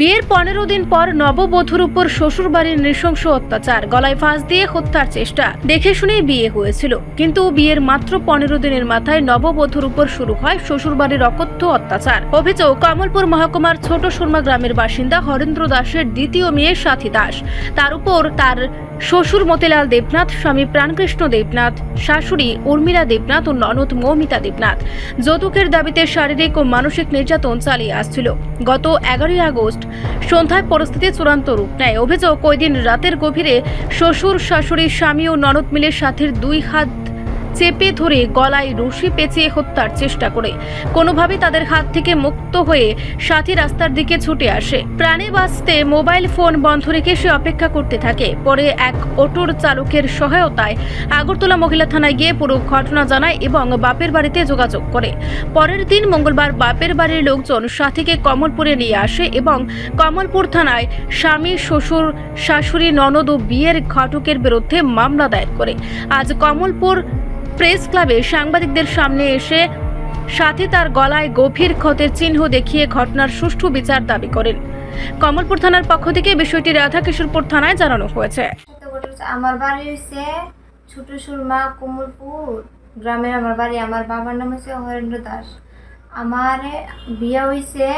বিয়ের পনেরো দিন পর নববধূর উপর শ্বশুরবাড়ির নৃশংস অত্যাচার, গলায় ফাঁস দিয়ে হত্যার চেষ্টা। দেখে শুনেই বিয়ে হয়েছিল। কিন্তু বিয়ের মাত্র পনেরো দিনের মাথায় নববধূর উপর শুরু হয় শ্বশুরবাড়ির অকথ্য অত্যাচার। অভিযোগ, কমলপুর মহকুমার ছোট সুরমা গ্রামের বাসিন্দা হরেন্দ্র দাসের দ্বিতীয় মেয়ে সাথী দাস। তার উপর তার শ্বশুর মতিলাল দেবনাথ, স্বামী প্রাণকৃষ্ণ দেবনাথ, শাশুড়ি উর্মিলা দেবনাথ ও ননদ মৌমিতা দেবনাথ। যৌতুকের দাবিতে শারীরিক ও মানসিক নির্যাতন চালিয়ে আসছিল। গত এগারোই আগস্ট সন্ধ্যায় পরিস্থিতি চূড়ান্ত রূপ নেয়। অভিযোগ, ওই দিন রাতের গভীরে শ্বশুর, শাশুড়ি, স্বামী ও ননদ মিলে সাথীর দুই হাত চেপে ধরে গলায় রশি পেঁচিয়ে হত্যার চেষ্টা করে। কোনোভাবে তাদের হাত থেকে মুক্ত হয়ে সাথী রাস্তার দিকে ছুটে আসে। প্রাণে বাঁচতে মোবাইল ফোন বন্ধ রেখে সে অপেক্ষা করতে থাকে। পরে এক অটোর চালকের সহায়তায় আগরতলা মহিলা থানায় গিয়ে পুরো ঘটনা জানায় এবং বাপের বাড়িতে যোগাযোগ করে। পরের দিন মঙ্গলবার বাপের বাড়ির লোকজন সাথীকে কমলপুরে নিয়ে আসে এবং কমলপুর থানায় স্বামী, শ্বশুর, শাশুড়ি, ননদ ও বিয়ের ঘটকের বিরুদ্ধে মামলা দায়ের করে। আজ কমলপুর প্রেস ক্লাবে সাংবাদিকদের সামনে এসে সাথে তার গলায় গভীর ক্ষতের চিহ্ন দেখিয়ে ঘটনার সুষ্ঠু বিচার দাবি করেন। কমলপুর থানার পক্ষ থেকে বিষয়টি রাধাকিশোরপুর থানায় জানানো হয়েছে। আমার বাড়ি হয়েছে ছোট সুরমা কোমলপুর। গ্রামের আমার বাড়ি, আমার বাবার নাম হচ্ছে হরেন্দ্র দাস। আমার বিয়ে হয়েছে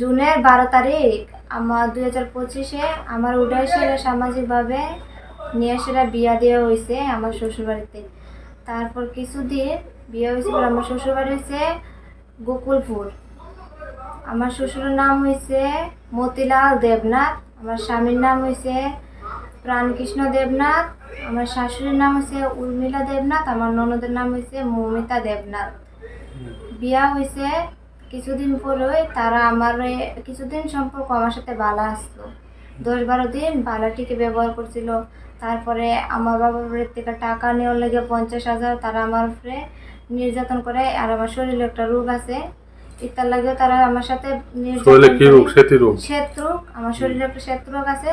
জুনের বারো তারিখ। আমার দুই হাজার পঁচিশে আমার সেরা সামাজিকভাবে। নিয়ে সেরা বিয়া দেওয়া হয়েছে আমার শ্বশুরবাড়িতে। তারপর কিছুদিন বিয়ে হয়েছে আমার শ্বশুরবাড়ি হয়েছে গোকুলপুর। আমার শ্বশুরের নাম হয়েছে মতিলাল দেবনাথ, আমার স্বামীর নাম হয়েছে প্রাণকৃষ্ণ দেবনাথ, আমার শাশুড়ির নাম হয়েছে উর্মিলা দেবনাথ, আমার ননদের নাম হয়েছে মৌমিতা দেবনাথ। বিয়া হয়েছে কিছুদিন পরে তারা আমার কিছুদিন সম্পর্ক আমার সাথে বালা আসতো দশ বারো দিন বালাটিকে ব্যবহার করছিল। তারপরে আমার বাবার বাড়ির থেকে টাকা নেওয়ার লেগে পঞ্চাশ হাজার তারা আমার উপরে নির্যাতন করে আর আমার শরীরে একটা রোগ আছে। ইত্যার লাগেও তারা আমার সাথে শরীরে কি রোগ? সেতি রোগ? আমার শরীরে একটা শ্বেতরোগ আছে।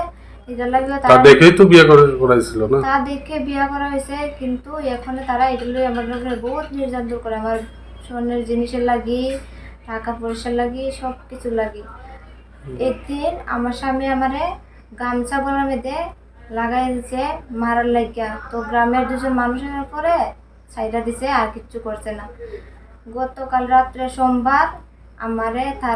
এটার লাগেও তারা দেখেই তো বিয়ে করাইছিল না? তা দেখে বিয়া করা হয়েছে কিন্তু এখন তারা এগুলো আমার উপরে বহুত নির্যাতন করে। আমার স্বর্ণের জিনিসের লাগি টাকা পয়সার লাগি সব কিছু লাগি। একদিন আমার স্বামী আমারে গামছা গলার মধ্যে লাগাই দিছে মারার লাগিয়া তো গ্রামের দুজন মানুষের উপরে সাইডা দিছে আর কিচ্ছু করছে না। গতকাল রাত্রে সোমবার আমারে তার